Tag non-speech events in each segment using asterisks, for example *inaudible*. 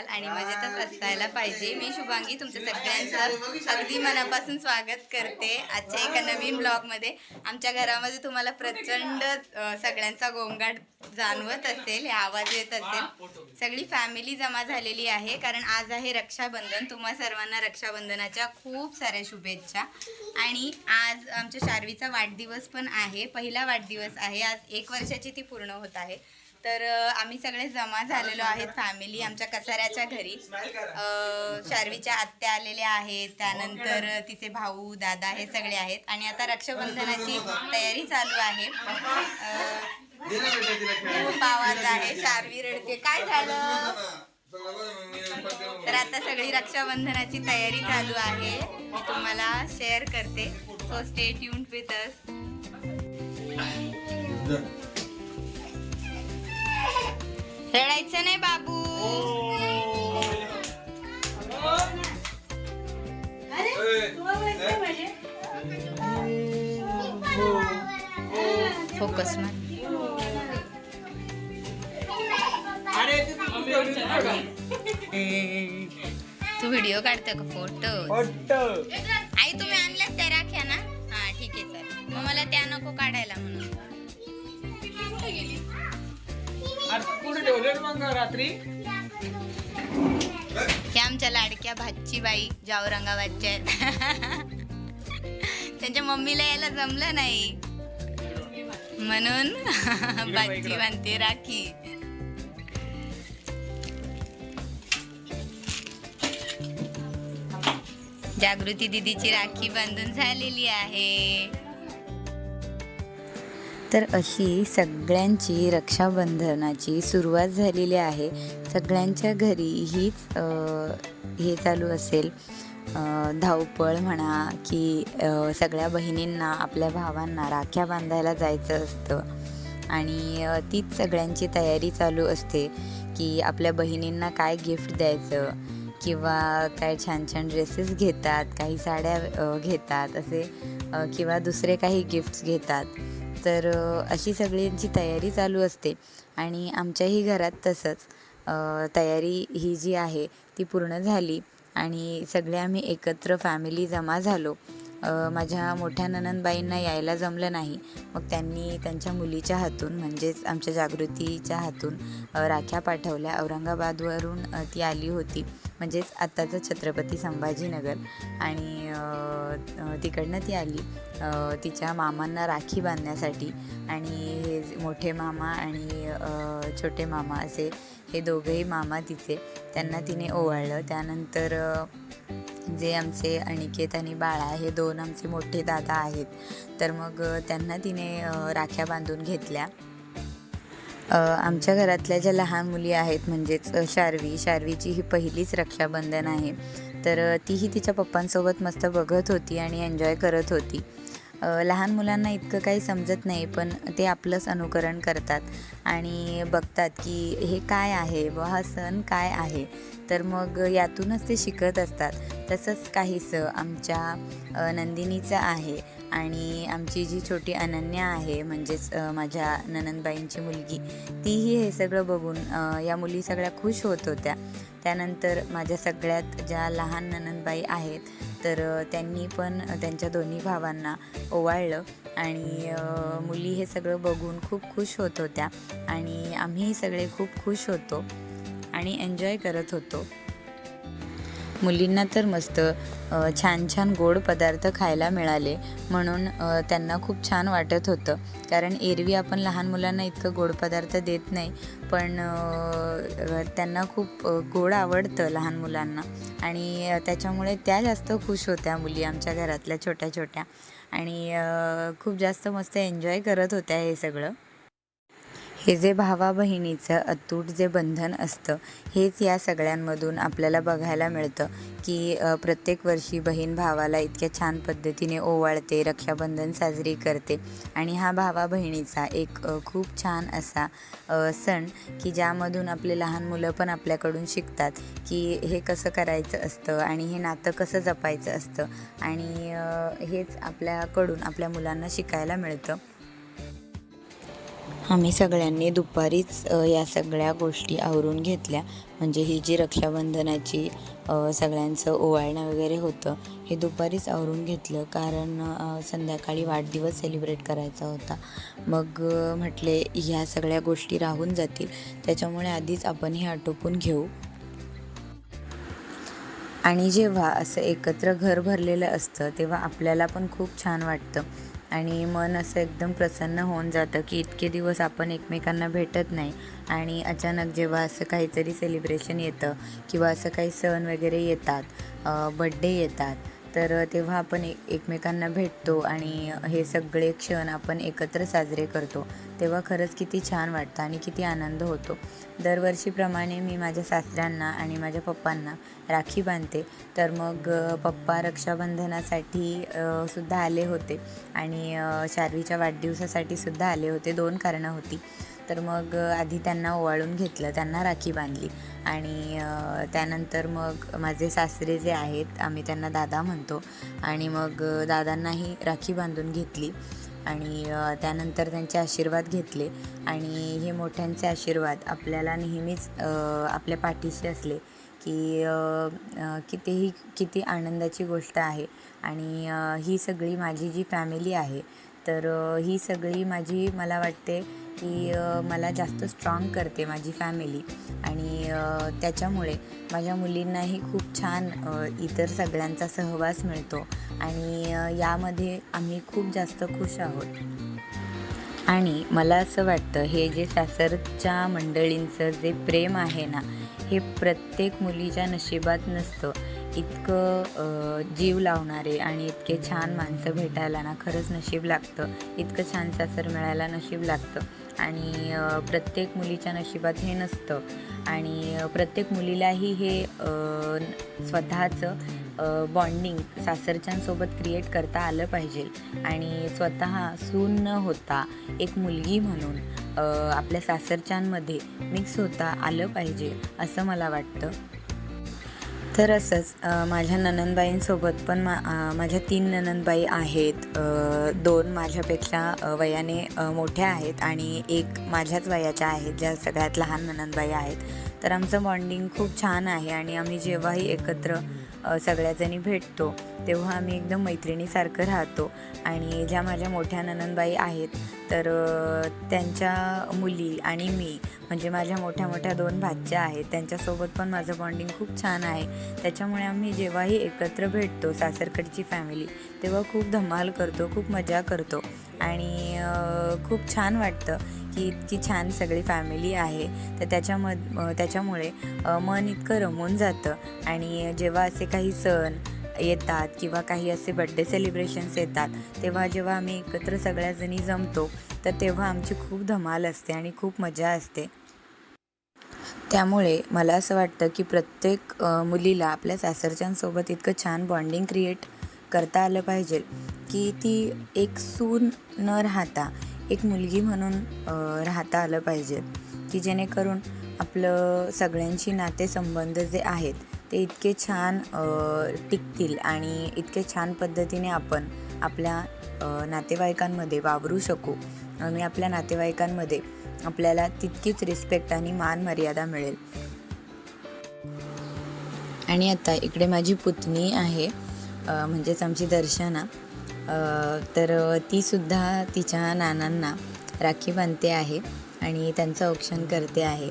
असाल आणि मजेतच असायला पाहिजे. मी शुभांगी तुमचं सगळ्यांचं अगदी मनापासून स्वागत करते. आजच्या एका नवीन ब्लॉगमध्ये आमच्या घरामध्ये तुम्हाला प्रचंड सगळ्यांचा गोंगाट जाणवत असेल हे आवाज येत असेल. सगळी फॅमिली जमा झालेली आहे कारण आज आहे रक्षाबंधन. तुम्हा सर्वांना रक्षाबंधनाच्या खूप साऱ्या शुभेच्छा. आणि आज आमच्या शार्वीचा वाढदिवस पण आहे. पहिला वाढदिवस आहे. आज एक वर्षाची ती पूर्ण होत आहे. तर आम्ही सगळे जमा झालेलो आहेत फॅमिली आमच्या कसाऱ्याच्या घरी. शार्वीच्या आत्या आलेल्या आहेत. त्यानंतर तिचे भाऊ दादा हे सगळे आहेत. आणि आता रक्षाबंधनाची तयारी चालू आहे. अ, खूप आवाज आहे. शार्वी रडते. काय झालं? तर आता सगळी रक्षाबंधनाची तयारी चालू आहे. मी तुम्हाला शेअर करते. So stay tuned with us रडायचं नाही बाबू. फोकस तू व्हिडिओ काढतो का फोटो आई तुम्ही आणल्यात त्या राख्या ना? हा ठीक आहे चालेल मग मला त्या नको काढायला म्हणून. कुठे ठेवले मग रात्री. हे आमच्या लाडक्या भाची बाई ज्या औरंगाबादच्या आहेत. त्यांच्या मम्मीला यायला जमलं नाही. म्हणून भाची बांधते राखी. जागृती दिदीची राखी बांधून झालेली आहे. तर अशी सगळ्यांची रक्षाबंधनाची सुरुवात झालेली आहे. सगळ्यांच्या घरी हीच हे चालू असेल. धावपळ म्हणा की सगळ्या बहिणींना आपल्या भावांना राख्या बांधायला जायचं असतं. आणि तीच सगळ्यांची तयारी चालू असते की आपल्या बहिणींना काय गिफ्ट द्यायचं किंवा काय छान छान ड्रेसेस घेतात काही साड्या घेतात असे किंवा दुसरे काही गिफ्ट्स घेतात. तर अशी सगळ्यांची तयारी चालू असते आणि आमच्याही घरात तसंच. तयारी ही जी आहे ती पूर्ण झाली आणि सगळे आम्ही एकत्र फॅमिली जमा झालो. माझ्या मोठ्या ननंदबाईंना यायला जमलं नाही. मग त्यांनी त्यांच्या मुलीच्या हातून म्हणजेच आमच्या जागृतीच्या हातून राख्या पाठवल्या. औरंगाबादवरून ती आली होती. म्हणजेच आत्ताचं छत्रपती संभाजीनगर आणि तिकडनं ती आली. तिच्या मामांना राखी बांधण्यासाठी आणि हे मोठे मामा आणि छोटे मामा असे हे दोघेही मामा तिचे. त्यांना तिने ओवाळलं. त्यानंतर जे आमचे अनिकेत आणि बाळा हे दोन आमचे मोठे दादा आहेत. तर मग त्यांना तिने राख्या बांधून घेतल्या. आमच्या घरातल्या ज्या लहान मुली आहेत म्हणजेच शार्वी शार्वीची ही पहिलीच रक्षाबंधन आहे. तर तीही तिच्या पप्पांसोबत मस्त बघत होती आणि एन्जॉय करत होती. लहान मुलांना इतकं काही समजत नाही पण ते आपलंच अनुकरण करतात आणि बघतात की हे काय आहे व हा सण काय आहे. तर मग यातूनच ते शिकत असतात. तसंच काहीसं आमच्या नंदिनीचं आहे आणि आमची जी छोटी अनन्या आहे म्हणजेच माझ्या ननंदबाईंची मुलगी तीही हे सगळं बघून या मुली सगळ्या खुश होत होत्या. त्यानंतर माझ्या सगळ्यात ज्या लहान ननंदबाई आहेत तर त्यांनी पण त्यांच्या दोन्ही भावांना ओवाळलं आणि मुली हे सगळं बघून खूप खुश होत होत्या आणि आम्ही सगळे खूप खुश होतो आणि एन्जॉय करत होतो. मुलींना तर मस्त छान छान गोड पदार्थ खायला मिळाले म्हणून त्यांना खूप छान वाटत होतं. कारण एरवी आपण लहान मुलांना इतकं गोड पदार्थ देत नाही पण त्यांना खूप गोड आवडतं लहान मुलांना. आणि त्याच्यामुळे त्या जास्त खुश होत्या मुली आमच्या घरातल्या छोट्या छोट्या. आणि खूप जास्त मस्त एन्जॉय करत होत्या हे सगळं. हे जे भावा बहिणीचं अतूट जे बंधन असतं हेच या सगळ्यांमधून आपल्याला बघायला मिळतं की प्रत्येक वर्षी बहीण भावाला इतक्या छान पद्धतीने ओवाळते रक्षाबंधन साजरी करते आणि हा भावा बहिणीचा एक खूप छान असा सण की ज्यामधून आपले लहान मुलं पण आपल्याकडून शिकतात की हे कसं करायचं असतं आणि हे नातं कसं जपायचं असतं आणि हेच आपल्याकडून आपल्या मुलांना शिकायला मिळतं. आम्ही सगळ्यांनी दुपारीच या सगळ्या गोष्टी आवरून घेतल्या. म्हणजे ही जी रक्षाबंधनाची सगळ्यांचं ओवाळणं वगैरे होतं हे दुपारीच आवरून घेतलं. कारण संध्याकाळी वाढदिवस सेलिब्रेट करायचा होता. मग म्हटले ह्या सगळ्या गोष्टी राहून जातील. त्याच्यामुळे आधीच आपण हे आटोपून घेऊ. आणि जेव्हा असं एकत्र घर भरलेलं असतं तेव्हा आपल्याला पण खूप छान वाटतं. आणि मन असं एकदम प्रसन्न होऊन जातं की इतके दिवस आपण एकमेकांना भेटत नाही. आणि अचानक जेव्हा असं काहीतरी सेलिब्रेशन येतं किंवा असं काही सण वगैरे येतात बड्डे येतात तर तेव्हा आपण एक एकमेकांना भेटतो आणि हे सगळे क्षण आपण एकत्र साजरे करतो. तेव्हा खरंच किती छान वाटतं आणि किती आनंद होतो. दरवर्षीप्रमाणे मी माझ्या सासऱ्यांना आणि माझ्या पप्पांना राखी बांधते. तर मग पप्पा रक्षाबंधनासाठी सुद्धा आले होते. आणि शारवीच्या शार्वीच्या वाढदिवसासाठी सुद्धा आले होते. दोन कारणं होती. तर मग आधी त्यांना ओवाळून घेतलं त्यांना राखी बांधली. आणि त्यानंतर मग माझे सासरे जे आहेत आम्ही त्यांना दादा म्हणतो. आणि मग दादांनाही राखी बांधून घेतली. आणि त्यानंतर त्यांचे आशीर्वाद घेतले. आणि हे मोठ्यांचे आशीर्वाद आपल्याला नेहमीच आपल्या पाठीशी असले की कितीही किती आनंदाची गोष्ट आहे. आणि ही सगळी माझी जी फॅमिली आहे तर ही सगळी माझी मला वाटते की मला जास्त स्ट्रॉंग करते माझी फॅमिली आणि त्याच्यामुळे माझ्या मुलींनाही खूप छान इतर सगळ्यांचा सहवास मिळतो. आणि यामध्ये आम्ही खूप जास्त खुश आहोत. आणि मला असं वाटतं हे जे सासरच्या मंडळींचं जे प्रेम आहे ना हे प्रत्येक मुलीच्या नशिबात नसतं. इतकं जीव लावणारे आणि इतके छान माणसं भेटायला ना खरंच नशीब लागतं. इतकं छान सासर मिळायला नशीब लागतं. आणि प्रत्येक मुलीच्या नशिबात हे नसतं. आणि प्रत्येक मुलीलाही हे स्वतःचं बॉन्डिंग सासरच्यांसोबत क्रिएट करता आलं पाहिजे. आणि स्वतः सून न होता एक मुलगी म्हणून आपल्या सासरच्यांमध्ये मिक्स होता आलं पाहिजे असं मला वाटतं. तर असंच माझ्या ननंदबाईंसोबत पण मा माझ्या तीन ननंदबाई आहेत. दोन माझ्यापेक्षा वयाने मोठ्या आहेत आणि एक माझ्याच वयाच्या आहेत ज्या सगळ्यात लहान ननंदबाई आहेत. तर आमचं बॉन्डिंग खूप छान आहे आणि आम्ही जेव्हाही एकत्र सगळ्याजणी भेटतो तेव्हा आम्ही एकदम मैत्रिणीसारखं राहतो. आणि ज्या माझ्या मोठ्या ननंदबाई आहेत तर त्यांच्या मुली आणि मी म्हणजे माझ्या मोठ्या मोठ्या दोन भाच्या आहेत त्यांच्यासोबत पण माझं बॉन्डिंग खूप छान आहे. त्याच्यामुळे आम्ही जेव्हाही एकत्र भेटतो सासरकडची फॅमिली तेव्हा खूप धमाल करतो खूप मजा करतो. आणि खूप छान वाटतं की इतकी छान सगळी फॅमिली आहे. तर त्याच्यामध त्याच्यामुळे मन इतकं रमून जातं. आणि जेव्हा असे काही सण येतात किंवा काही असे बड्डे सेलिब्रेशन्स येतात तेव्हा जेव्हा आम्ही एकत्र सगळ्याजणी जमतो तर तेव्हा आमची खूप धमाल असते आणि खूप मजा असते. त्यामुळे मला असं वाटतं की प्रत्येक मुलीला आपल्या सासरच्यांसोबत इतकं छान बॉन्डिंग क्रिएट करता आलं पाहिजे. की ती एक सून न राहता एक मुलगी म्हणून राहता आलं पाहिजे. की जेणेकरून आपलं सगळ्यांशी नातेसंबंध जे आहेत ते इतके छान टिकतील आणि इतके छान पद्धतीने आपण आपल्या नातेवाईकांमध्ये वावरू शकू. आणि आपल्या नातेवाईकांमध्ये आपल्याला तितकीच रिस्पेक्ट आणि मान मर्यादा मिळेल. आणि आता इकडे माझी पुतणी आहे म्हणजेच आमची दर्शना. तर तीसुद्धा तिच्या नानांना राखी बांधते आहे आणि त्यांचं औक्षण करते आहे.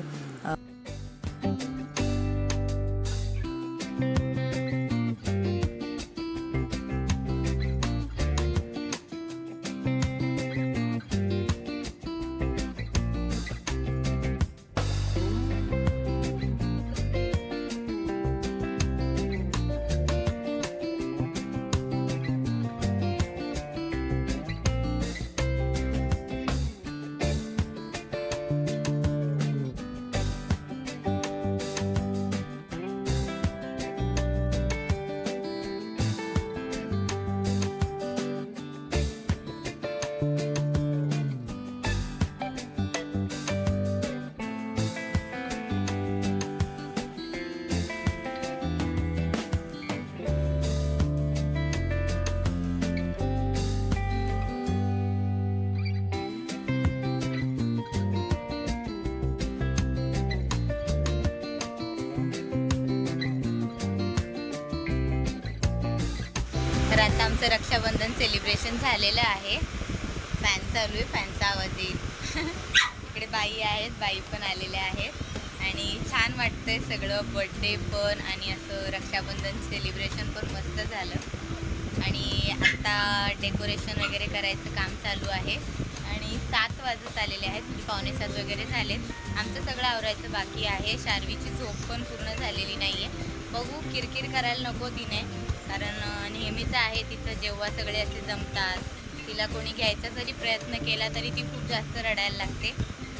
आमचं रक्षाबंधन सेलिब्रेशन झालेलं आहे. फॅन चालू आहे फॅनचा आवाज येईल. *laughs* इकडे बाई आहेत बाई पण आलेल्या आहेत. आणि छान वाटतंय सगळं बड्डे पण आणि असं रक्षाबंधन सेलिब्रेशन पण मस्त झालं. आणि आता डेकोरेशन वगैरे करायचं काम चालू आहे. आणि सात वाजत आलेले आहेत म्हणजे पावणे सात वगैरे झालेत. आमचं सगळं आवरायचं बाकी आहे. शार्वीची झोप पण पूर्ण झालेली नाही आहे बघू किरकिर करायला नको तिने. कारण नेहमीच आहे तिचं जेव्हा सगळे असे जमतात तिला कोणी घ्यायचा जरी प्रयत्न केला तरी ती खूप जास्त रडायला लागते.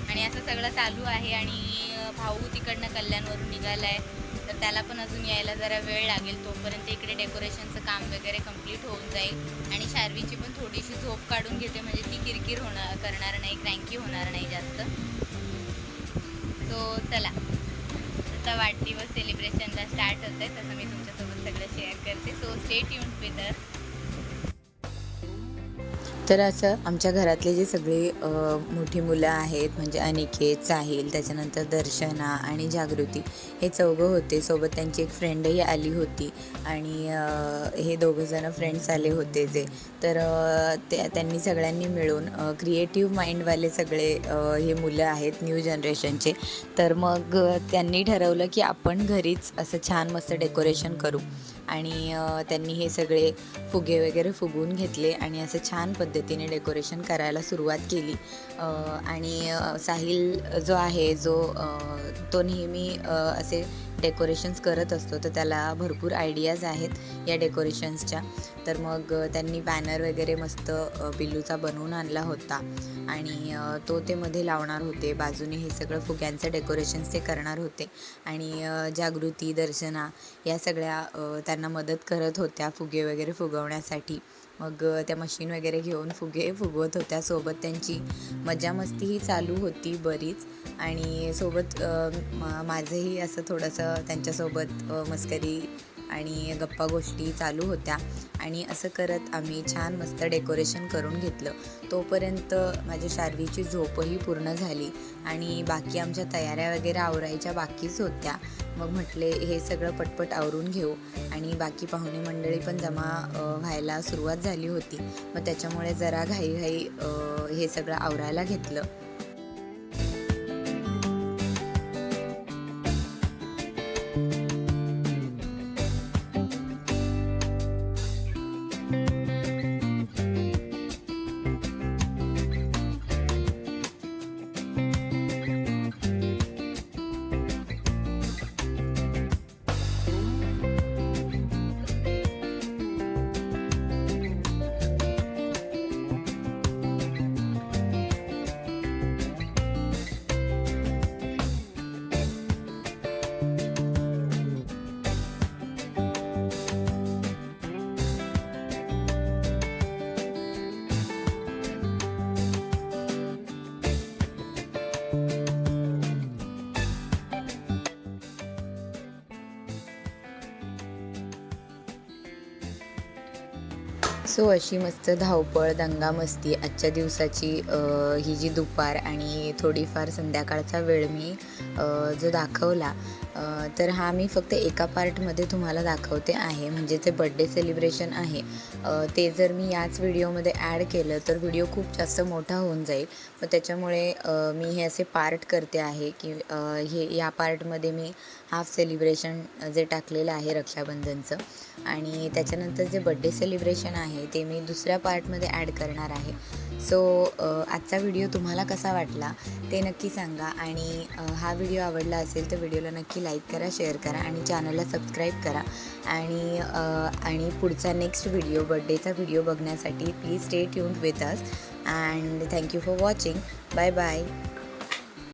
आणि असं सगळं चालू आहे आणि भाऊ तिकडनं कल्याणवरून निघाला आहे तर त्याला पण अजून यायला जरा वेळ लागेल तोपर्यंत इकडे डेकोरेशनचं काम वगैरे कंप्लीट होऊन जाईल. आणि शार्वीची पण थोडीशी झोप काढून घेते म्हणजे ती किरकिर होणार करणार नाही क्रँकी होणार नाही जास्त. सो चला. आता वाढदिवस सेलिब्रेशनला स्टार्ट होत आहे तसं मी तुमच्यासोबत सगळं शेअर करते सो स्टेट युन विथ तर असं आमच्या घरातले जे सगळे मोठी मुलं आहेत म्हणजे अनिकेत साहिल त्याच्यानंतर दर्शना आणि जागृती हे चौघं होते. सोबत त्यांची एक फ्रेंडही आली होती आणि हे दोघंजणं फ्रेंड्स आले होते जे. तर त्या त्यांनी सगळ्यांनी मिळून क्रिएटिव्ह माइंडवाले सगळे हे मुलं आहेत न्यू जनरेशनचे तर मग त्यांनी ठरवलं की आपण घरीच असं छान मस्त डेकोरेशन करू. आणि त्यांनी हे सगळे फुगे वगैरे फुगवून घेतले आणि असं छान पद्धतीने डेकोरेशन करायला सुरुवात केली. आणि साहिल जो आहे जो तो नेहमी असे डेकोरेशन्स करत असतो तर त्याला भरपूर आयडियाज आहेत या डेकोरेशन्सच्या तर मग त्यांनी बॅनर वगैरे मस्त पिल्लूचा बिल्लूचा बनवून आणला होता. आणि तो ते मध्ये लावणार होते. बाजूने हे सगळं फुग्यांचं डेकोरेशन्स ते करणार होते. आणि जागृती दर्शना या सगळ्या त्यांना मदत करत होत्या फुगे वगैरे फुगवण्यासाठी. मग त्या मशीन वगैरे घेऊन फुगे फुगवत होत्या. सोबत त्यांची मजा मस्तीही चालू होती बरीच. आणि सोबत माझंही असं थोडंसं त्यांच्यासोबत मस्करी आणि गप्पा गोष्टी चालू होत्या. आणि असं करत आम्ही छान मस्त डेकोरेशन करून घेतलं. तोपर्यंत माझ्या शार्वीची झोपही पूर्ण झाली. आणि बाकी आमच्या तयाऱ्या वगैरे आवरायच्या बाकीच होत्या. मग म्हटले हे सगळं पटपट आवरून घेऊ. आणि बाकी पाहुणे मंडळी पण जमा व्हायला सुरुवात झाली होती. मग त्याच्यामुळे जरा घाईघाई घाई हे सगळं आवरायला घेतलं. सो अशी मस्त धावपळ दंगामस्ती आजच्या दिवसाची ही जी दुपार आणि थोडीफार संध्याकाळचा वेळ मी जो दाखवला तर हा मी फक्त एका पार्टमध्ये तुम्हाला दाखवते आहे. म्हणजे जे बड्डे सेलिब्रेशन आहे ते जर मी याच व्हिडिओमध्ये ॲड केलं तर व्हिडिओ खूप जास्त मोठा होऊन जाईल. मग त्याच्यामुळे मी हे असे पार्ट करते आहे की हे या पार्टमध्ये मी हाफ सेलिब्रेशन जे टाकलेलं आहे रक्षाबंधनचं आणि त्याच्यानंतर जे बड्डे सेलिब्रेशन आहे ते मी दुसऱ्या पार्टमध्ये ॲड करणार आहे. सो आजचा व्हिडिओ तुम्हाला कसा वाटला ते नक्की सांगा आणि हा व्हिडिओ आवडला असेल तर व्हिडिओला नक्की लाईक करा शेअर करा आणि चॅनलला सबस्क्राईब करा. आणि आणि पुढचा नेक्स्ट व्हिडिओ बड्डेचा व्हिडिओ बघण्यासाठी please stay tuned with us and thank you for watching bye bye